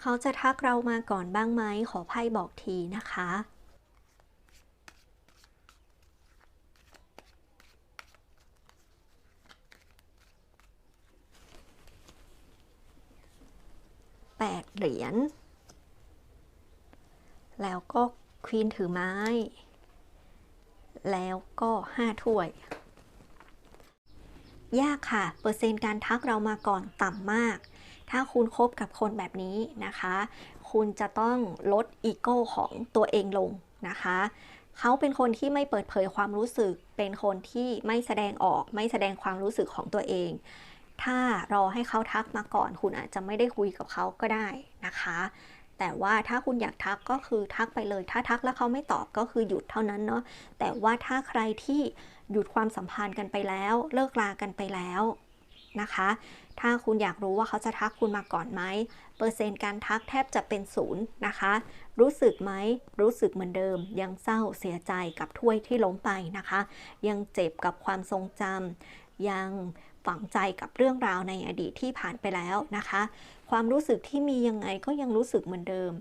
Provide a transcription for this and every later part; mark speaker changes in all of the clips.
Speaker 1: เขาจะทักเรามาก่อนบ้างไหมขอไพ่บอกทีนะคะ แปดเหรียญ แล้วก็ควีนถือไม้ แล้วก็ห้าถ้วย ยากค่ะ เปอร์เซ็นต์การทักเรามาก่อนต่ำมาก ถ้าคุณคบกับคนแบบนี้นะคะ คุณจะต้องลดอีโก้ของตัวเองลงนะคะ เขาเป็นคนที่ไม่เปิดเผยความรู้สึก เป็นคนที่ไม่แสดงออก ไม่แสดงความรู้สึกของตัวเอง ถ้ารอให้เขาทักมาก่อน คุณอาจจะไม่ได้คุยกับเขาก็ได้นะคะ แต่ว่าถ้าคุณอยากทักก็คือทักไปเลย ถ้าทักแล้วเขาไม่ตอบก็คือหยุดเท่านั้นเนาะแต่ว่าถ้าใครที่หยุดความสัมพันธ์กันไปแล้ว เลิกลากันไปแล้วนะคะ ถ้าคุณอยากรู้ว่าเขาจะทักคุณมาก่อนไหมเปอร์เซ็นต์การทักแทบจะเป็นศูนย์นะคะ รู้สึกไหมรู้สึกเหมือนเดิม ยังเศร้าเสียใจกับถ้วยที่ล้มไปนะคะ ยังเจ็บกับความทรงจำยัง ฝังใจกับเรื่องราวในอดีตที่ผ่านไปแล้วนะคะ ความรู้สึกที่มียังไงก็ยังรู้สึกเหมือนเดิม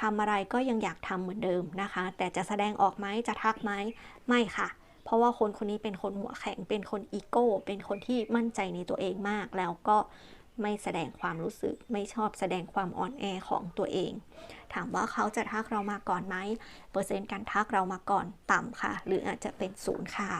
Speaker 1: ทำอะไรก็ยังอยากทำเหมือนเดิมนะคะ แต่จะแสดงออกไหมจะทักไหมไม่ค่ะ เพราะว่าคนคนนี้เป็นคนหัวแข็ง เป็นคนอีโก้ เป็นคนที่มั่นใจในตัวเองมาก แล้วก็ไม่แสดงความรู้สึก ไม่ชอบแสดงความอ่อนแอของตัวเอง ถามว่าเขาจะทักเรามาก่อนไหมเปอร์เซ็นต์การทักเรามาก่อนต่ำค่ะ หรืออาจจะเป็นศูนย์ค่ะ